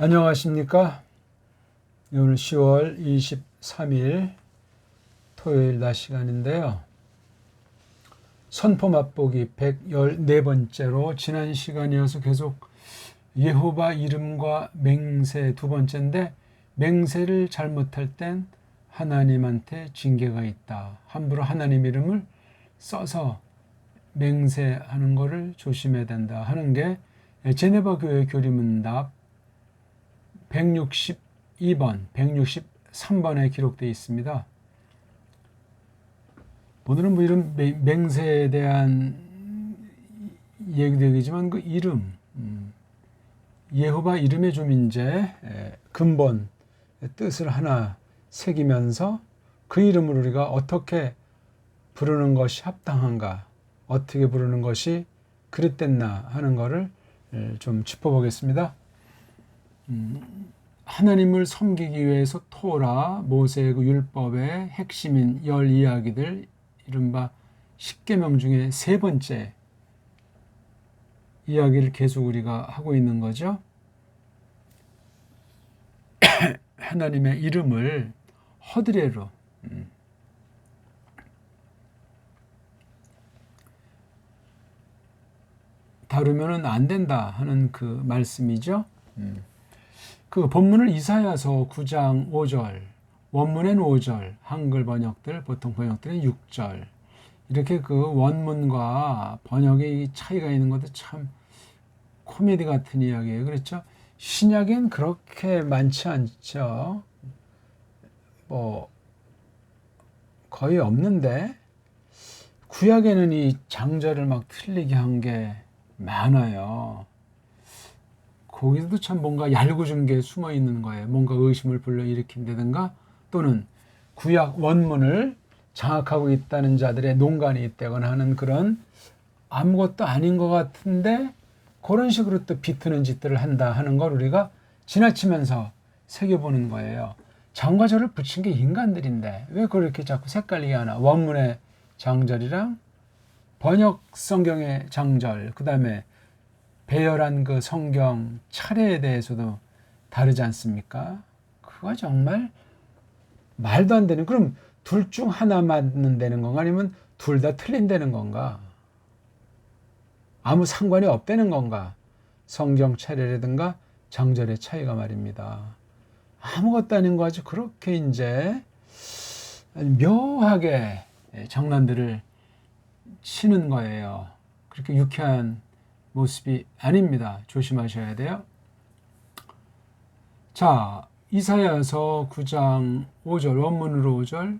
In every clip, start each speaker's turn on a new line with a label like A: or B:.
A: 안녕하십니까? 오늘 10월 23일 토요일 낮 시간인데요. 선포 맛보기 114번째로 지난 시간이어서 계속 예호바 이름과 맹세 두 번째인데 맹세를 잘못할 땐 하나님한테 징계가 있다. 함부로 하나님 이름을 써서 맹세하는 것을 조심해야 된다 하는 게 제네바 교회 교리문답 162번, 163번에 기록되어 있습니다. 오늘은 뭐 이런 맹- 맹세에 대한 얘기되겠지만 그 이름, 음, 예호바 이름에 좀 이제 에, 근본 뜻을 하나 새기면서 그 이름을 우리가 어떻게 부르는 것이 합당한가, 어떻게 부르는 것이 그릇됐나 하는 것을 에, 좀 짚어보겠습니다. 음, 하나님을 섬기기 위해서 토라, 모세의 그 율법의 핵심인 열 이야기들, 이른바 십계명 중에 세 번째 이야기를 계속 우리가 하고 있는 거죠. 하나님의 이름을 허드레로 음, 다루면은 안 된다 하는 그 말씀이죠. 음. 그 본문을 이사야서 9장 5절, 원문엔 5절, 한글 번역들, 보통 번역들은 6절. 이렇게 그 원문과 번역의 차이가 있는 것도 참 코미디 같은 이야기예요. 그렇죠? 신약엔 그렇게 많지 않죠. 뭐 거의 없는데 구약에는 이 장절을 막 틀리게 한 게 많아요. 거기서도 참 뭔가 얄궂은 게 숨어 있는 거예요. 뭔가 의심을 불러일으킨다든가 또는 구약 원문을 장악하고 있다는 자들의 농간이 있다거나 하는 그런 아무것도 아닌 것 같은데 그런 식으로 또 비트는 짓들을 한다 하는 걸 우리가 지나치면서 새겨보는 거예요. 장과절을 붙인 게 인간들인데 왜 그렇게 자꾸 색깔리게 하나? 원문의 장절이랑 번역 성경의 장절, 그 다음에 배열한 그 성경 차례에 대해서도 다르지 않습니까? 그거 정말 말도 안 되는. 그럼 둘 중 하나 맞는 되는 건가? 아니면 둘 다 틀린다는 건가? 아무 상관이 없다는 건가? 성경 차례라든가 장절의 차이가 말입니다. 아무것도 아닌 거 아주 그렇게 이제 묘하게 장난들을 치는 거예요. 그렇게 유쾌한 모습이 아닙니다. 조심하셔야 돼요. 자, 이사야서 9장 5절 원문으로 5절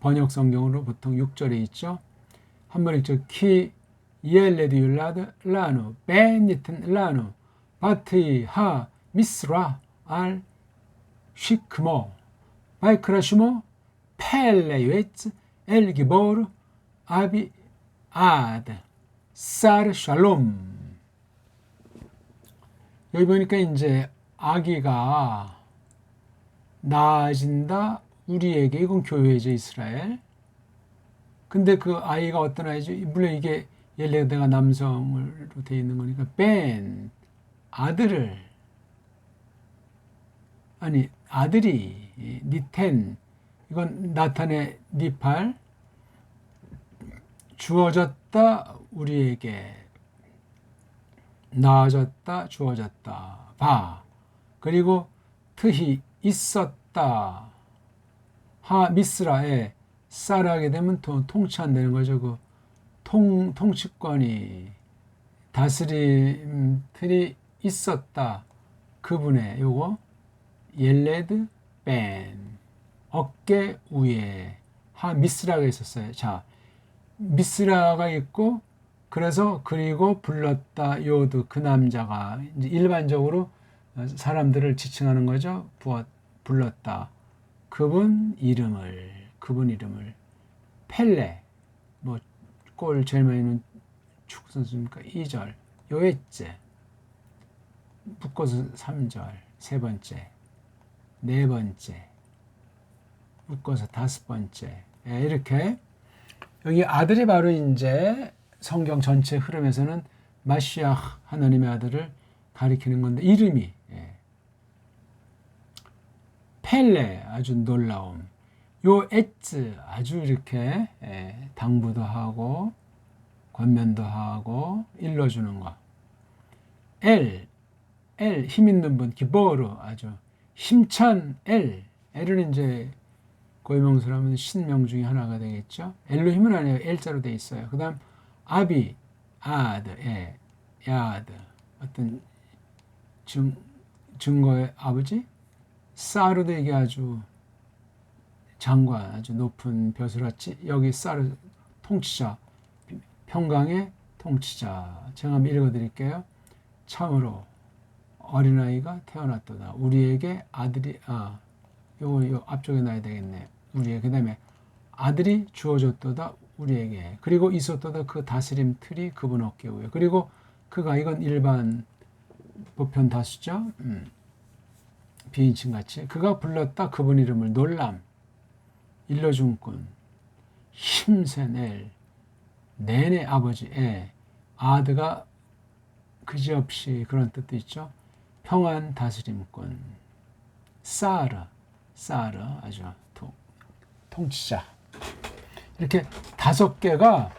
A: 번역 성경으로 보통 6절에 있죠. 한번 읽죠. 키 예레디 율라드 라누 베니튼 라누 바티 하 미스라 알 시크모 바이크라시모 펠레웨츠 엘기보르 아비 아드 살 샬롬. 여기 보니까 이제 아기가 나아진다 우리에게 이건 교회죠 이스라엘. 근데 그 아이가 어떤 아이죠? 물론 이게 옐레드가 남성으로 되어 있는 거니까 벤 아들을 아니 아들이 니텐 이건 나탄의 니팔 주어졌 다 우리에게. 나아졌다 주어졌다. 봐. 그리고 트히 있었다. 하 미스라에 쌀하게 되면 또 통치한다는 거죠. 그 통, 통치권이. 다스림 틀이 있었다. 그분의 요거 옐레드 벤 어깨 위에. 하 미스라가 있었어요. 자 미스라가 있고 그래서 그리고 불렀다. 요드 그 남자가 일반적으로 사람들을 지칭하는 거죠. 부었 불렀다. 그분 이름을 그분 이름을 펠레. 뭐 골 제일 많이 넣는 축구 선수니까? 2절. 요에째. 묶어서 3절. 세 번째. 네 번째. 묶어서 다섯 번째. 예, 이렇게 여기 아들이 바로 이제 성경 전체 흐름에서는 마시아 하나님의 아들을 가리키는 건데 이름이 예, 펠레 아주 놀라움. 요 에츠 아주 이렇게 예, 당부도 하고 권면도 하고 일러주는 거. 엘, 엘, 힘 있는 분, 기보르 아주 힘찬 엘. 엘은 이제 고유명사로 하면 신명 중에 하나가 되겠죠. 엘로 힘은 아니에요. 엘자로 돼 있어요. 그 다음 아비, 아드, 에, 야드. 어떤 증, 증거의 아버지? 사르도 이게 아주 장관 아주 높은 벼슬았지? 여기 사르 통치자. 평강의 통치자. 제가 한번 읽어드릴게요. 참으로 어린아이가 태어났도다. 우리에게 아들이 아 요거 요 앞쪽에 놔야 되겠네. 우리의 그 다음에 아들이 주어졌도다 우리에게. 그리고 있었도다 그 다스림 틀이 그분 어깨 위에 그리고 그가 이건 일반 보편 다수죠? 음. 비인칭 같이. 그가 불렀다 그분 이름을 놀람 일러준 꾼 힘센 엘 내내 아버지 에 아드가 그지없이 그런 뜻도 있죠? 평안 다스림꾼 사르 사르 아주 통, 통치자 이렇게 다섯 개가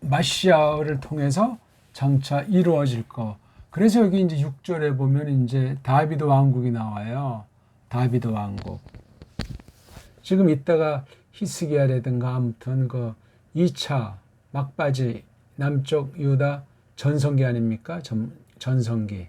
A: 마시아를 통해서 장차 이루어질 거. 그래서 여기 이제 6절에 보면 이제 다비드 왕국이 나와요. 다비드 왕국. 지금 이따가 히스기야라든가 아무튼 그 2차 막바지 남쪽 유다 전성기 아닙니까? 전, 전성기.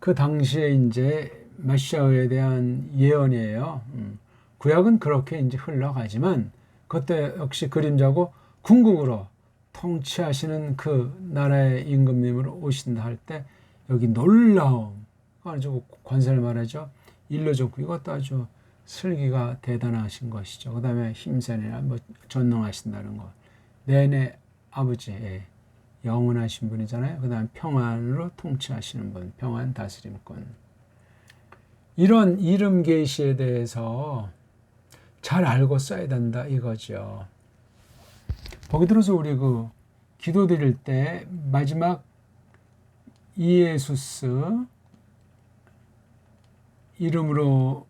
A: 그 당시에 이제 마시아에 대한 예언이에요. 음. 구약은 그렇게 이제 흘러가지만 그때 역시 그림자고 궁극으로 통치하시는 그 나라의 임금님으로 오신다 할 때 여기 놀라움 아주 관세를 말하죠. 일러줬고 이것도 아주 슬기가 대단하신 것이죠. 그 다음에 힘센이나 뭐 전능하신다는 것. 내내 아버지의 영원하신 분이잖아요. 그 다음 평안으로 통치하시는 분, 평안 다스림꾼. 이런 이름 계시에 대해서 잘 알고 써야 된다 이거죠. 거기 들어서 우리 그 기도 드릴 때 마지막 이예수스 이름으로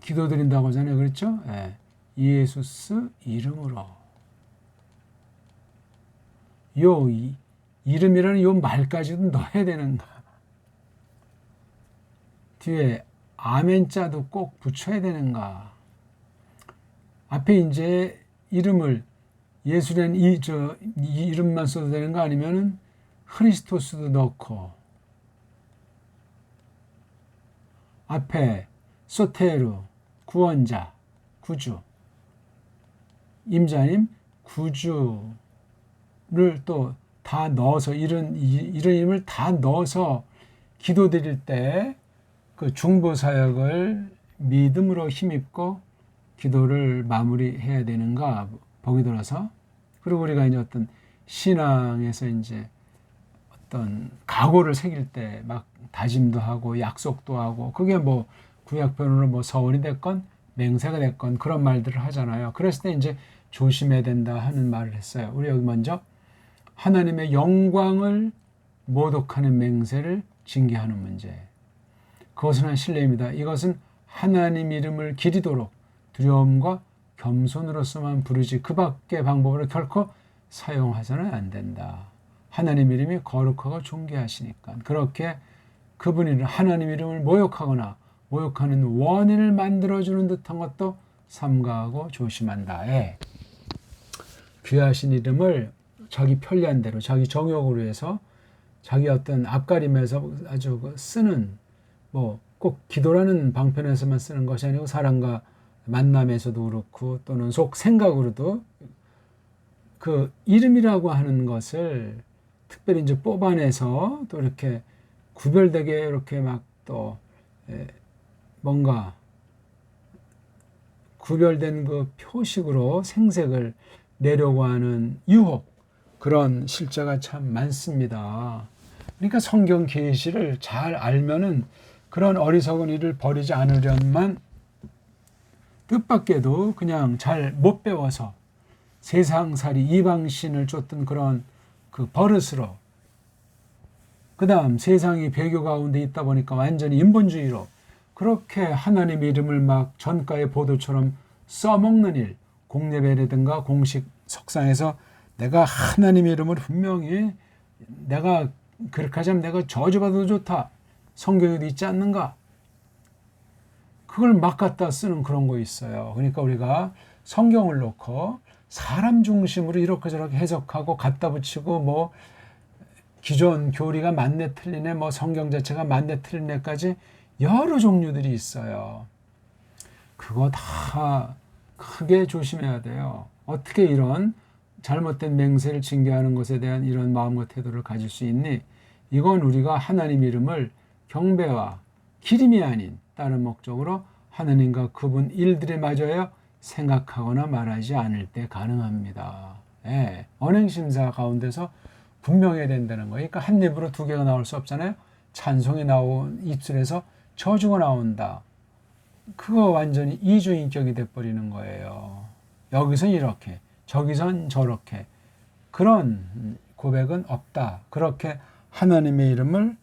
A: 기도 드린다고 하잖아요. 그렇죠? 예. 이예수스 이름으로. 요 이, 이름이라는 요 말까지도 넣어야 되는가? 뒤에 아멘자도 꼭 붙여야 되는가? 앞에 이제 이름을 예수라는 이, 저, 이 이름만 써도 되는 거 아니면은 크리스토스도 넣고 앞에 소테르 구원자 구주 임자님 구주를 또 다 넣어서 이런 이런 이름을 다 넣어서 기도드릴 때 그 중보 사역을 믿음으로 힘입고 기도를 마무리해야 되는가 보기 들어서 그리고 우리가 이제 어떤 신앙에서 이제 어떤 각오를 새길 때 막 다짐도 하고 약속도 하고 그게 뭐 구약편으로 뭐 서원이 됐건 맹세가 됐건 그런 말들을 하잖아요. 그랬을 때 이제 조심해야 된다 하는 말을 했어요. 우리 여기 먼저 하나님의 영광을 모독하는 맹세를 징계하는 문제. 그것은 한 신뢰입니다. 이것은 하나님 이름을 기리도록 두려움과 겸손으로서만 부르지 그 밖의 방법으로 결코 사용하서는 안 된다. 하나님 이름이 거룩하고 존귀하시니까 그렇게 그분이 하나님 이름을 모욕하거나 모욕하는 원인을 만들어주는 듯한 것도 삼가하고 조심한다. 예. 귀하신 이름을 자기 편리한 대로 자기 정욕으로 해서 자기 어떤 앞가림에서 아주 그 쓰는 뭐 꼭 기도라는 방편에서만 쓰는 것이 아니고 사람과 만남에서도 그렇고 또는 속 생각으로도 그 이름이라고 하는 것을 특별히 이제 뽑아내서 또 이렇게 구별되게 이렇게 막 또 뭔가 구별된 그 표식으로 생색을 내려고 하는 유혹 그런 실자가 참 많습니다. 그러니까 성경 계시를 잘 알면은 그런 어리석은 일을 벌이지 않으련만 뜻밖에도 그냥 잘 못 배워서 세상살이 이방신을 쫓던 그런 그 버릇으로 그 다음 세상이 배교 가운데 있다 보니까 완전히 인본주의로 그렇게 하나님 이름을 막 전가의 보도처럼 써먹는 일, 공예배라든가 공식 석상에서 내가 하나님 이름을 분명히 내가 그렇게 하자면 내가 저주받아도 좋다. 성경에도 있지 않는가? 그걸 막 갖다 쓰는 그런 거 있어요. 그러니까 우리가 성경을 놓고 사람 중심으로 이렇게 저렇게 해석하고 갖다 붙이고 뭐 기존 교리가 맞네 틀리네 뭐 성경 자체가 맞네 틀리네까지 여러 종류들이 있어요. 그거 다 크게 조심해야 돼요. 어떻게 이런 잘못된 맹세를 징계하는 것에 대한 이런 마음과 태도를 가질 수 있니? 이건 우리가 하나님 이름을 경배와 기림이 아닌 다른 목적으로 하나님과 그분 일들에 마저요 생각하거나 말하지 않을 때 가능합니다. 예, 언행심사 가운데서 분명해야 된다는 거예요. 그러니까 한 입으로 두 개가 나올 수 없잖아요. 찬송이 나온 입술에서 저주가 나온다. 그거 완전히 이주인격이 돼버리는 거예요. 여기선 이렇게, 저기선 저렇게. 그런 고백은 없다. 그렇게 하나님의 이름을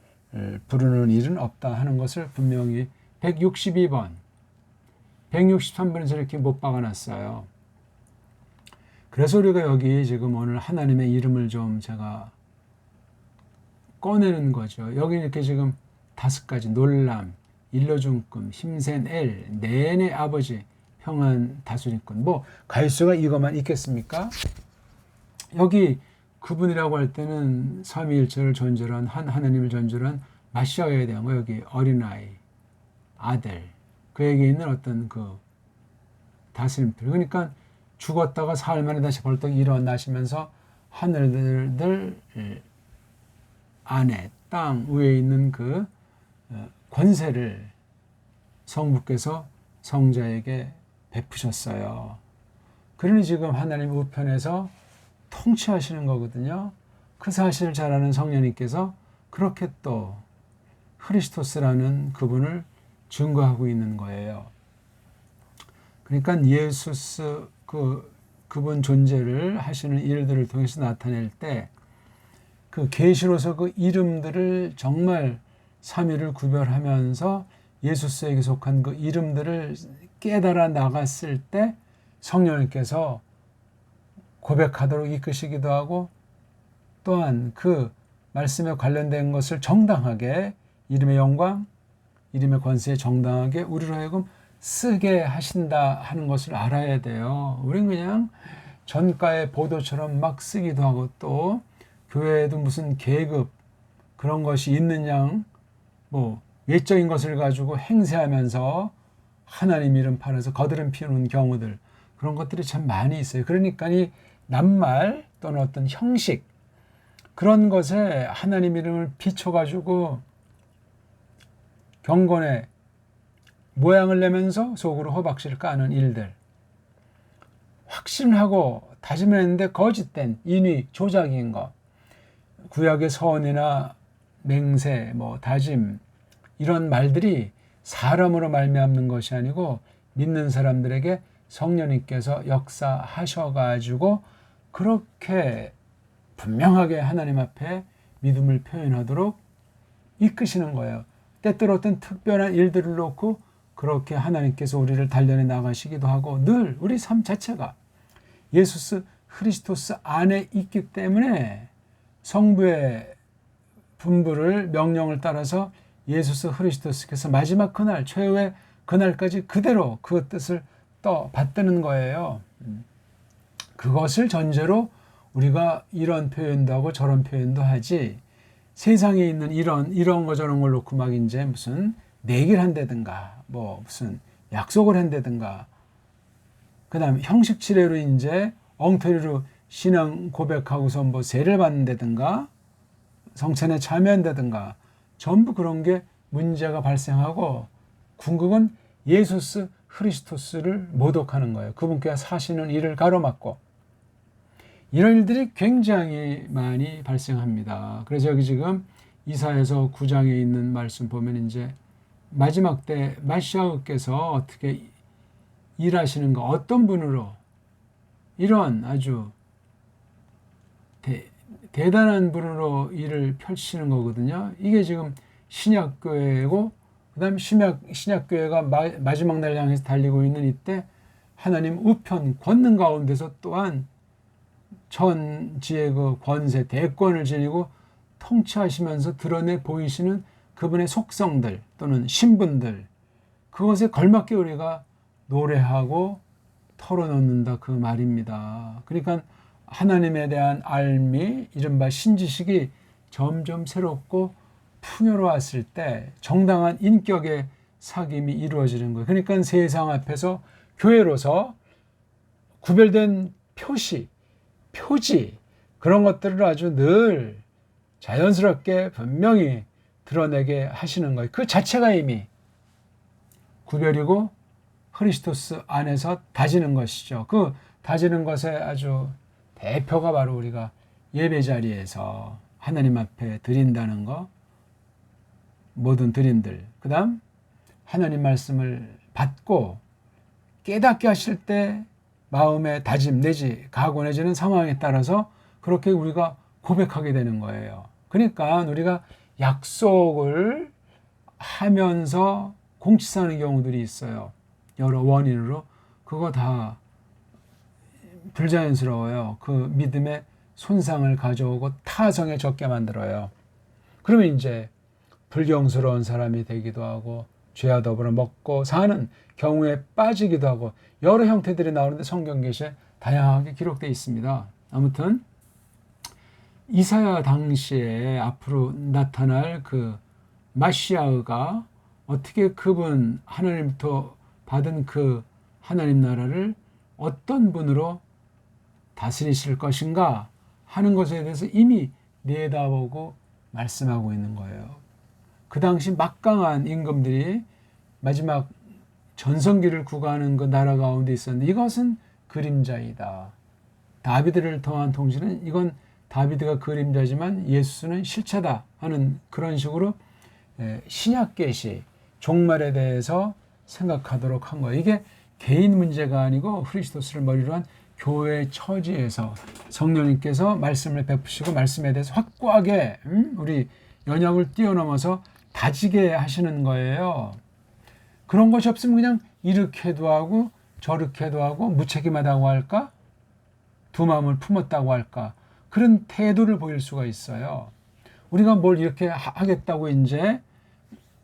A: 부르는 일은 없다 하는 것을 분명히 162번, 163번에서 이렇게 못 박아놨어요. 그래서 우리가 여기 지금 오늘 하나님의 이름을 좀 제가 꺼내는 거죠. 여기 이렇게 지금 다섯 가지 놀람, 일러중금, 힘센 엘, 내내 아버지, 평안 다스림꾼. 뭐 가일수가 이것만 있겠습니까? 여기 그분이라고 할 때는 삼위일체를 전절한 한 하나님을 전절한 마시아에 대한 거 여기 어린아이, 아들, 그에게 있는 어떤 그 다스림들. 그러니까 죽었다가 사흘 만에 다시 벌떡 일어나시면서 하늘들 안에 땅 위에 있는 그 어, 권세를 성부께서 성자에게 베푸셨어요. 그러니 지금 하나님 우편에서 통치하시는 거거든요. 그 사실을 잘 아는 성령님께서 그렇게 또 크리스토스라는 그분을 증거하고 있는 거예요. 그러니까 예수스 그 그분 존재를 하시는 일들을 통해서 나타낼 때 그 계시로서 그 이름들을 정말 삼위를 구별하면서 예수스에게 속한 그 이름들을 깨달아 나갔을 때 성령님께서 고백하도록 이끄시기도 하고 또한 그 말씀에 관련된 것을 정당하게 이름의 영광, 이름의 권세에 정당하게 우리로 하여금 쓰게 하신다 하는 것을 알아야 돼요. 우리는 그냥 전가의 보도처럼 막 쓰기도 하고 또 교회에도 무슨 계급 그런 것이 있는 양 뭐 외적인 것을 가지고 행세하면서 하나님 이름 팔아서 거드름 피우는 경우들 그런 것들이 참 많이 있어요. 그러니까 이 낱말 또는 어떤 형식 그런 것에 하나님 이름을 비춰가지고 경건의 모양을 내면서 속으로 호박씨를 까는 일들. 확신하고 다짐을 했는데 거짓된 인위, 조작인 것. 구약의 서원이나 맹세, 뭐 다짐 이런 말들이 사람으로 말미암는 것이 아니고 믿는 사람들에게 성령님께서 역사하셔가지고 그렇게 분명하게 하나님 앞에 믿음을 표현하도록 이끄시는 거예요. 때때로 어떤 특별한 일들을 놓고 그렇게 하나님께서 우리를 단련해 나가시기도 하고 늘 우리 삶 자체가 예수스 크리스토스 안에 있기 때문에 성부의 분부를 명령을 따라서 예수스 크리스토스께서 마지막 그날 최후의 그날까지 그대로 그 뜻을 떠 받드는 거예요. 그것을 전제로 우리가 이런 표현도 하고 저런 표현도 하지 세상에 있는 이런 이런 거 저런 걸 놓고 막 이제 무슨 내기를 한다든가 뭐 무슨 약속을 한다든가 그다음 형식 치레로 이제 엉터리로 신앙 고백하고서 뭐 세를 받는다든가 성찬에 참여한다든가 전부 그런 게 문제가 발생하고 궁극은 예수스 크리스토스를 모독하는 거예요. 그분께 사시는 일을 가로막고 이런 일들이 굉장히 많이 발생합니다. 그래서 여기 지금 이사에서 9장에 있는 말씀 보면 이제 마지막 때 마시아께서 어떻게 일하시는가 어떤 분으로 이런 아주 대, 대단한 분으로 일을 펼치는 거거든요. 이게 지금 신약교회고 그다음 신약 신약교회가 마, 마지막 날 향해서 달리고 있는 이때 하나님 우편 권능 가운데서 또한 천지의 그 권세 대권을 지니고 통치하시면서 드러내 보이시는 그분의 속성들 또는 신분들 그것에 걸맞게 우리가 노래하고 털어놓는다 그 말입니다. 그러니까 하나님에 대한 알미 이른바 신지식이 점점 새롭고 풍요로웠을 때 정당한 인격의 사귐이 이루어지는 거예요. 그러니까 세상 앞에서 교회로서 구별된 표시, 표지 그런 것들을 아주 늘 자연스럽게 분명히 드러내게 하시는 거예요. 그 자체가 이미 구별이고 크리스토스 안에서 다지는 것이죠. 그 다지는 것의 아주 대표가 바로 우리가 예배 자리에서 하나님 앞에 드린다는 거, 모든 드림들. 그 다음, 하나님 말씀을 받고 깨닫게 하실 때 마음의 다짐 내지 각오 내지는 상황에 따라서 그렇게 우리가 고백하게 되는 거예요. 그러니까 우리가 약속을 하면서 공치사는 경우들이 있어요. 여러 원인으로 그거 다 불자연스러워요. 그 믿음의 손상을 가져오고 타성에 적게 만들어요. 그러면 이제 불경스러운 사람이 되기도 하고 죄와 더불어 먹고 사는 경우에 빠지기도 하고 여러 형태들이 나오는데 성경 계시에 다양하게 기록되어 있습니다. 아무튼 이사야 당시에 앞으로 나타날 그 마시아가 어떻게 그분 하나님부터 받은 그 하나님 나라를 어떤 분으로 다스리실 것인가 하는 것에 대해서 이미 내다보고 말씀하고 있는 거예요. 그 당시 막강한 임금들이 마지막 전성기를 구가하는 그 나라 가운데 있었는데 이것은 그림자이다. 다비드를 통한 통치는 이건 다비드가 그림자지만 예수는 실체다 하는 그런 식으로 신약 계시 종말에 대해서 생각하도록 한 거예요. 이게 개인 문제가 아니고 크리스토스를 머리로 한 교회 처지에서 성령님께서 말씀을 베푸시고 말씀에 대해서 확고하게 음? 우리 연약을 뛰어넘어서 다지게 하시는 거예요. 그런 것이 없으면 그냥 이렇게도 하고 저렇게도 하고 무책임하다고 할까? 두 마음을 품었다고 할까? 그런 태도를 보일 수가 있어요. 우리가 뭘 이렇게 하겠다고 이제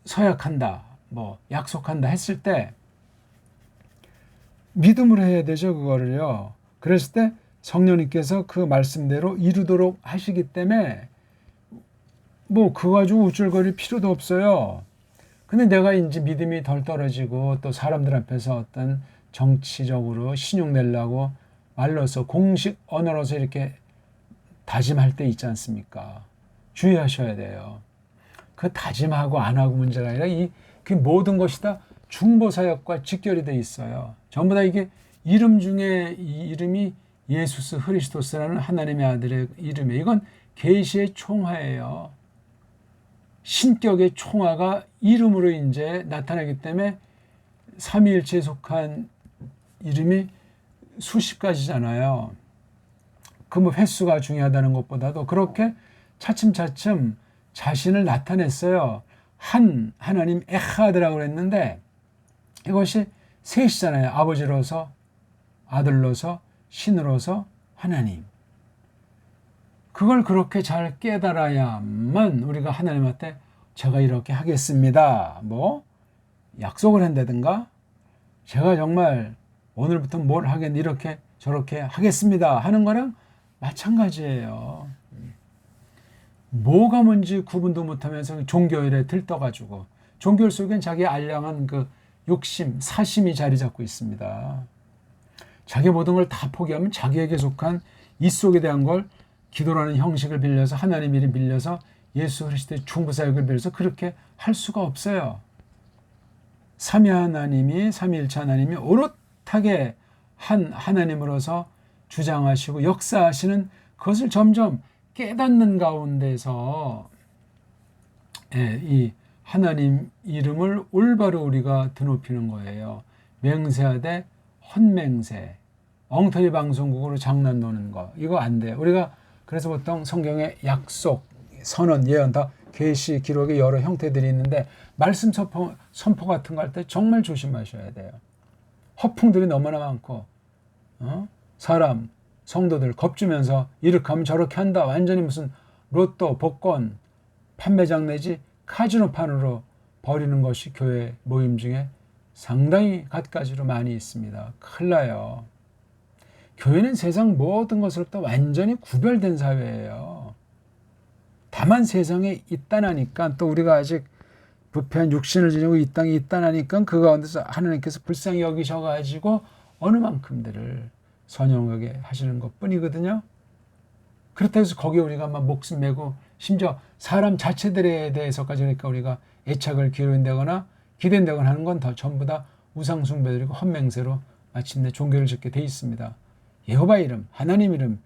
A: 서약한다, 뭐 약속한다 했을 때 믿음으로 해야 되죠, 그거를요. 그랬을 때 성령님께서 그 말씀대로 이루도록 하시기 때문에 뭐 그거 가지고 우쭐거릴 필요도 없어요. 근데 내가 이제 믿음이 덜 떨어지고 또 사람들 앞에서 어떤 정치적으로 신용 내려고 말로서 공식 언어로서 이렇게 다짐할 때 있지 않습니까? 주의하셔야 돼요. 그 다짐하고 안 하고 문제가 아니라 이 그 모든 것이 다 중보 사역과 직결이 돼 있어요. 전부 다 이게 이름 중에 이 이름이 예수스 흐리스도스라는 하나님의 아들의 이름이에요. 이건 계시의 총화예요. 신격의 총화가 이름으로 이제 나타나기 때문에 삼위일체에 속한 이름이 수십 가지잖아요. 그 뭐 횟수가 중요하다는 것보다도 그렇게 차츰차츰 자신을 나타냈어요. 한 하나님 에하드라고 그랬는데 이것이 셋이잖아요. 아버지로서 아들로서 신으로서 하나님. 그걸 그렇게 잘 깨달아야만 우리가 하나님한테 제가 이렇게 하겠습니다. 뭐 약속을 한다든가 제가 정말 오늘부터 뭘 하겠 이렇게 저렇게 하겠습니다 하는 거랑 마찬가지예요. 뭐가 뭔지 구분도 못하면서 종교일에 들떠가지고 종교 속엔 자기 알량한 그 욕심, 사심이 자리 잡고 있습니다. 자기 모든 걸 다 포기하면 자기에게 속한 이 속에 대한 걸 기도라는 형식을 빌려서 하나님 이름 빌려서 예수 그리스도의 중부사역을 빌려서 그렇게 할 수가 없어요. 삼위 하나님이 삼위일체 하나님이 오롯하게 한 하나님으로서 주장하시고 역사하시는 그것을 점점 깨닫는 가운데서 예, 이 하나님 이름을 올바로 우리가 드높이는 거예요. 맹세하되 헛맹세, 엉터리 방송국으로 장난 노는 거 이거 안 돼. 우리가 그래서 보통 성경에 약속, 선언, 예언 다 계시 기록의 여러 형태들이 있는데 말씀 선포, 선포 같은 거 할 때 정말 조심하셔야 돼요. 허풍들이 너무나 많고 어? 사람 성도들 겁주면서 이렇게 하면 저렇게 한다. 완전히 무슨 로또, 복권, 판매장 내지 카지노판으로 버리는 것이 교회 모임 중에 상당히 갖가지로 많이 있습니다. 큰일 나요. 교회는 세상 모든 것으로부터 완전히 구별된 사회예요. 다만 세상에 있다나니까 또 우리가 아직 부패한 육신을 지니고 이 땅에 있다나니까 그 가운데서 하나님께서 불쌍히 여기셔가지고 어느 만큼들을 선용하게 하시는 것 뿐이거든요. 그렇다고 해서 거기에 우리가 막 목숨 메고 심지어 사람 자체들에 대해서까지 그러니까 우리가 애착을 기울인다거나 기댄다거나 하는 건더 전부 다 우상숭배들이고 헛맹세로 마침내 종교를 짓게 돼 있습니다. 예호바 이름, 하나님 이름,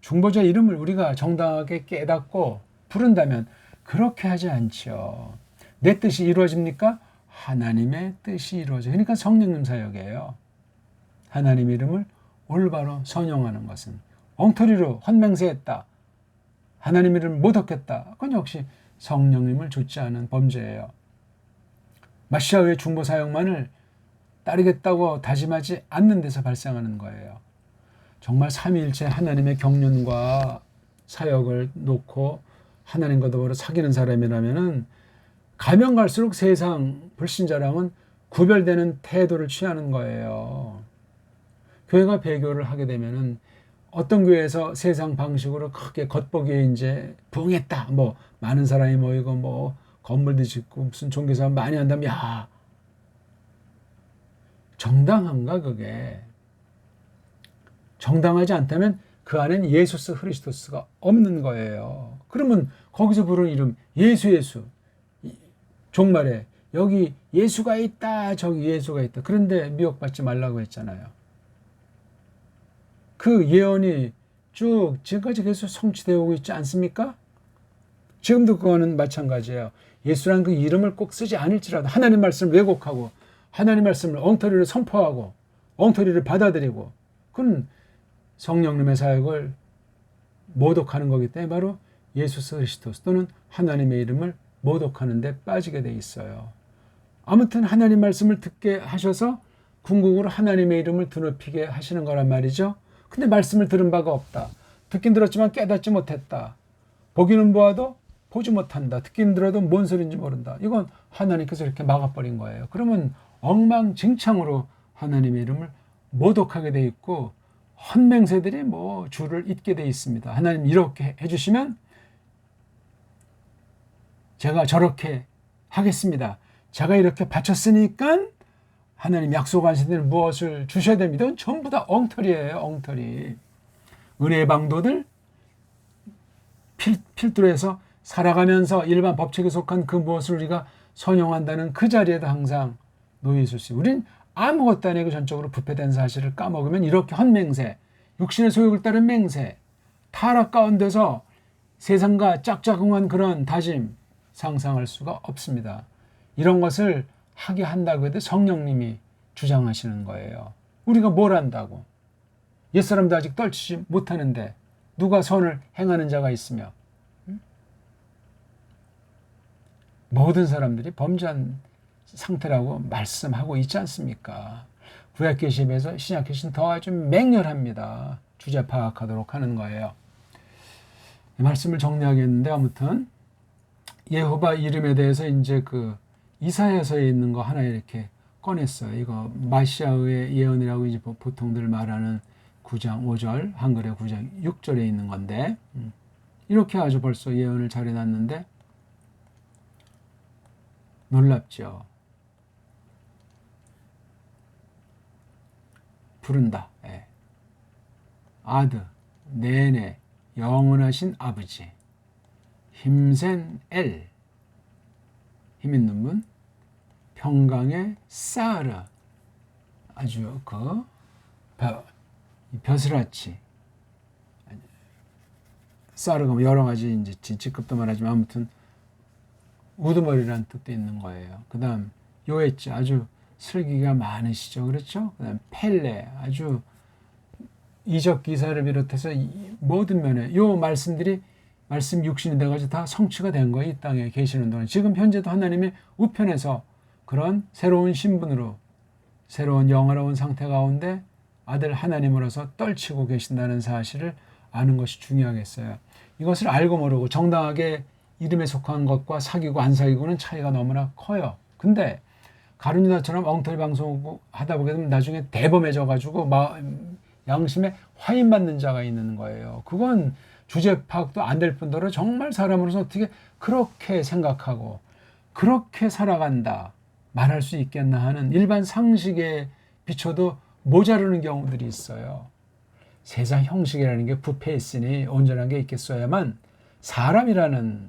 A: 중보자 이름을 우리가 정당하게 깨닫고 부른다면 그렇게 하지 않죠. 내 뜻이 이루어집니까? 하나님의 뜻이 이루어져. 그러니까 성령님 사역이에요. 하나님 이름을 올바로 선용하는 것은 엉터리로 헛맹세했다. 하나님 이름을 못 얻겠다. 그건 역시 성령님을 좋지 않은 범죄예요. 마시아의 중보 사역만을 따르겠다고 다짐하지 않는 데서 발생하는 거예요. 정말 삼위일체 하나님의 경륜과 사역을 놓고 하나님과 더불어 사귀는 사람이라면은 가면 갈수록 세상 불신자랑은 구별되는 태도를 취하는 거예요. 교회가 배교를 하게 되면은 어떤 교회에서 세상 방식으로 크게 겉보기에 이제 부흥했다. 뭐 많은 사람이 모이고 뭐 건물도 짓고 무슨 종교사업 많이 한다면 야 정당한가 그게 정당하지 않다면 그 안엔 예수스 크리스토스가 없는 거예요. 그러면 거기서 부르는 이름 예수 예수 종말에 여기 예수가 있다 저기 예수가 있다 그런데 미혹받지 말라고 했잖아요. 그 예언이 쭉 지금까지 계속 성취되어 오고 있지 않습니까? 지금도 그거는 마찬가지예요. 예수라는 그 이름을 꼭 쓰지 않을지라도 하나님 말씀을 왜곡하고 하나님 말씀을 엉터리를 선포하고 엉터리를 받아들이고 그건 성령님의 사역을 모독하는 거기 때문에 바로 예수 그리스도스 또는 하나님의 이름을 모독하는 데 빠지게 돼 있어요. 아무튼 하나님 말씀을 듣게 하셔서 궁극으로 하나님의 이름을 드높이게 하시는 거란 말이죠. 근데 말씀을 들은 바가 없다. 듣긴 들었지만 깨닫지 못했다. 보기는 보아도 보지 못한다. 듣긴 들어도 뭔 소리인지 모른다. 이건 하나님께서 이렇게 막아버린 거예요. 그러면 엉망진창으로 하나님의 이름을 모독하게 돼 있고 헌맹세들이 뭐 줄을 잇게 돼 있습니다. 하나님 이렇게 해주시면 제가 저렇게 하겠습니다. 제가 이렇게 바쳤으니까 하나님 약속하신 대로 무엇을 주셔야 됩니다. 전부 다 엉터리예요, 엉터리. 은혜의 방도들 필, 필두로해서 살아가면서 일반 법칙에 속한 그 무엇을 우리가 선용한다는 그 자리에도 항상 놓여 있을 수. 우린 아무것도 아니고 전적으로 부패된 사실을 까먹으면 이렇게 헛맹세, 육신의 소욕을 따른 맹세, 타락 가운데서 세상과 짝짝꿍한 그런 다짐 상상할 수가 없습니다. 이런 것을 하게 한다고 해도 성령님이 주장하시는 거예요. 우리가 뭘 한다고? 옛사람도 아직 떨치지 못하는데 누가 선을 행하는 자가 있으며 모든 사람들이 범죄한 상태라고 말씀하고 있지 않습니까? 구약계시에서 신약계시는 더 아주 맹렬합니다. 주제 파악하도록 하는 거예요. 말씀을 정리하겠는데 아무튼 예호바 이름에 대해서 이제 그 이사야서에 있는 거 하나 이렇게 꺼냈어요. 이거 마시아의 예언이라고 이제 보통들 말하는 9장 5절, 한글의 9장 6절에 있는 건데 음. 이렇게 아주 벌써 예언을 잘 해놨는데 놀랍죠. 부른다. 예. 아드, 내내, 영원하신 아버지, 힘센 엘, 힘 있는 분, 평강의 사르, 아주 그 벼슬아치, 사르가 뭐 여러 가지 이제 직급도 말하지만 아무튼 우두머리라는 뜻도 있는 거예요. 그 다음 요엣지 아주 슬기가 많으시죠. 그렇죠? 그 다음 펠레 아주 이적 기사를 비롯해서 이 모든 면에 요 말씀들이 말씀 육신이 돼가지고 다 성취가 된 거예요. 이 땅에 계시는 동안. 지금 현재도 하나님의 우편에서 그런 새로운 신분으로 새로운 영화로운 상태 가운데 아들 하나님으로서 떨치고 계신다는 사실을 아는 것이 중요하겠어요. 이것을 알고 모르고 정당하게 이름에 속한 것과 사귀고 안 사귀고는 차이가 너무나 커요. 근데 가룟유다처럼 엉터리 방송 하다 보게 되면 나중에 대범해져 가지고 양심에 화인 받는 자가 있는 거예요. 그건 주제 파악도 안 될 뿐더러 정말 사람으로서 어떻게 그렇게 생각하고 그렇게 살아간다 말할 수 있겠나 하는 일반 상식에 비춰도 모자르는 경우들이 있어요. 세상 형식이라는 게 부패 있으니 온전한 게 있겠어야만 사람이라는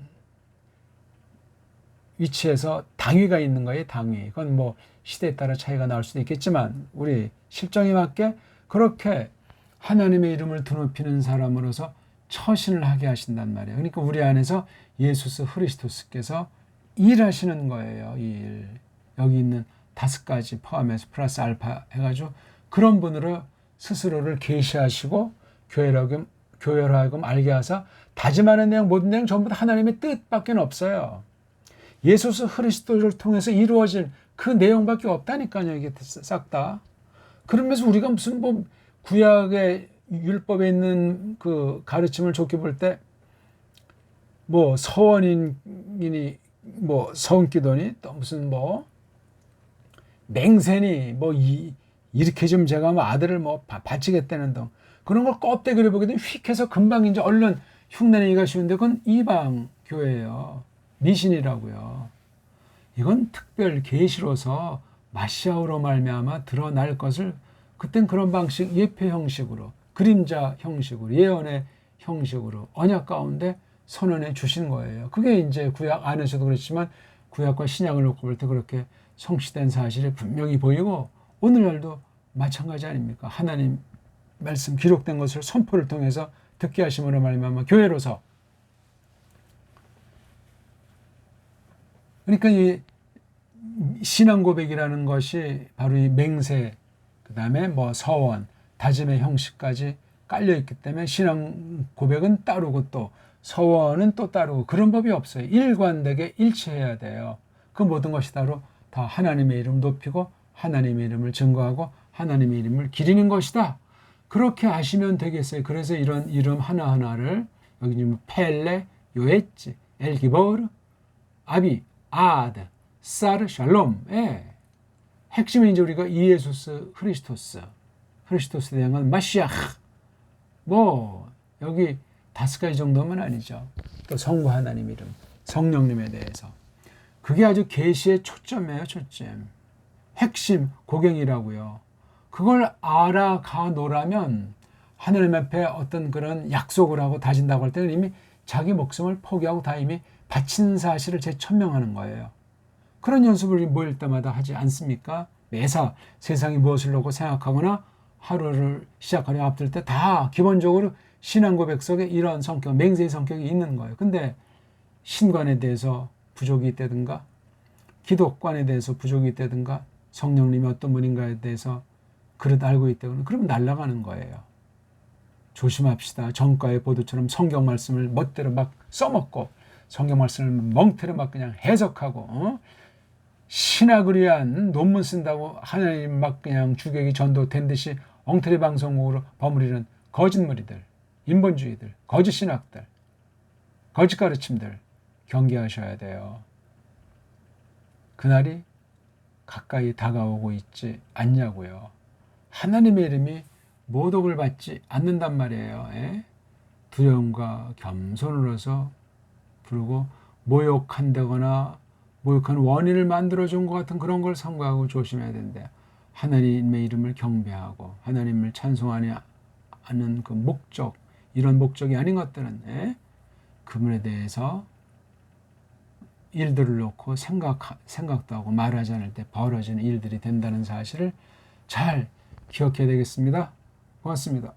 A: 위치에서 당위가 있는 거예요, 당위. 그건 뭐 시대에 따라 차이가 나올 수도 있겠지만 우리 실정에 맞게 그렇게 하나님의 이름을 드높이는 사람으로서 처신을 하게 하신단 말이에요. 그러니까 우리 안에서 예수스 프리스토스께서 일하시는 거예요. 이 일. 여기 있는 다섯 가지 포함해서 플러스 알파 해가지고 그런 분으로 스스로를 계시하시고 교회라금 교회라금 알게 하사 다짐하는 내용 모든 내용 전부 다 하나님의 뜻밖에 없어요. 예수스 그리스도를 통해서 이루어질 그 내용밖에 없다니까요. 이게 싹 다. 그러면서 우리가 무슨 뭐 구약의 율법에 있는 그 가르침을 좋게 볼 때 뭐 서원인이 뭐 서원기도니 또 무슨 뭐 맹세니 뭐 이, 이렇게 좀 제가 뭐 아들을 뭐 바치겠다는 등 그런 걸 껍데기를 보게 되면 휙 해서 금방 이제 얼른 흉내내기가 쉬운데 그건 이방 교회예요. 미신이라고요. 이건 특별 계시로서 마시아우로 말미암아 드러날 것을 그땐 그런 방식 예표 형식으로 그림자 형식으로 예언의 형식으로 언약 가운데 선언해 주신 거예요. 그게 이제 구약 안에서도 그렇지만 구약과 신약을 놓고 볼 때 그렇게 성취된 사실이 분명히 보이고 오늘날도 마찬가지 아닙니까? 하나님 말씀 기록된 것을 선포를 통해서 듣게 하심으로 말미암아 교회로서 그러니까 이 신앙 고백이라는 것이 바로 이 맹세, 그 다음에 뭐 서원, 다짐의 형식까지 깔려 있기 때문에 신앙 고백은 따르고 또 서원은 또 따르고 그런 법이 없어요. 일관되게 일치해야 돼요. 그 모든 것이 따로 다 하나님의 이름 높이고 하나님의 이름을 증거하고 하나님의 이름을 기리는 것이다. 그렇게 하시면 되겠어요. 그래서 이런 이름 하나하나를 여기 지금 펠레, 요엣지, 엘기버르, 아비, 아드, 사르, 샬롬. 예. 핵심은 이제 우리가 이에수스 크리스토스. 크리스토스에 대한 건 마시아흐. 뭐 여기 다섯 가지 정도면 아니죠. 또 성부 하나님 이름, 성령님에 대해서. 그게 아주 계시의 초점이에요, 초점. 핵심 고경이라고요. 그걸 알아가 놓으라면 하늘님 앞에 어떤 그런 약속을 하고 다진다고 할 때는 이미 자기 목숨을 포기하고 다 이미 바친 사실을 재천명하는 거예요. 그런 연습을 모일 때마다 하지 않습니까? 매사 세상이 무엇을 놓고 생각하거나 하루를 시작하려 앞둘 때다 기본적으로 신앙 고백 속에 이런 성격, 맹세의 성격이 있는 거예요. 근데 신관에 대해서 부족이 있다든가 기독관에 대해서 부족이 있다든가 성령님이 어떤 분인가에 대해서 그릇 알고 있다거나 그러면 날아가는 거예요. 조심합시다. 정가의 보도처럼 성경 말씀을 멋대로 막 써먹고 성경 말씀을 멍태로 막 그냥 해석하고 어? 신학을 위한 논문 쓴다고 하나님 막 그냥 주객이 전도된 듯이 엉터리 방송국으로 버무리는 거짓무리들, 인본주의들, 거짓 신학들, 거짓 가르침들 경계하셔야 돼요. 그날이 가까이 다가오고 있지 않냐고요. 하나님의 이름이 모독을 받지 않는단 말이에요. 에? 예? 두려움과 겸손으로서 부르고 모욕한다거나 모욕한 원인을 만들어 준 것 같은 그런 걸 삼가하고 조심해야 된대. 하나님의 이름을 경배하고 하나님을 찬송하는 그 목적 이런 목적이 아닌 것들은 예? 그분에 대해서 일들을 놓고 생각 생각도 하고 말하지 않을 때 벌어지는 일들이 된다는 사실을 잘 기억해야 되겠습니다. 고맙습니다.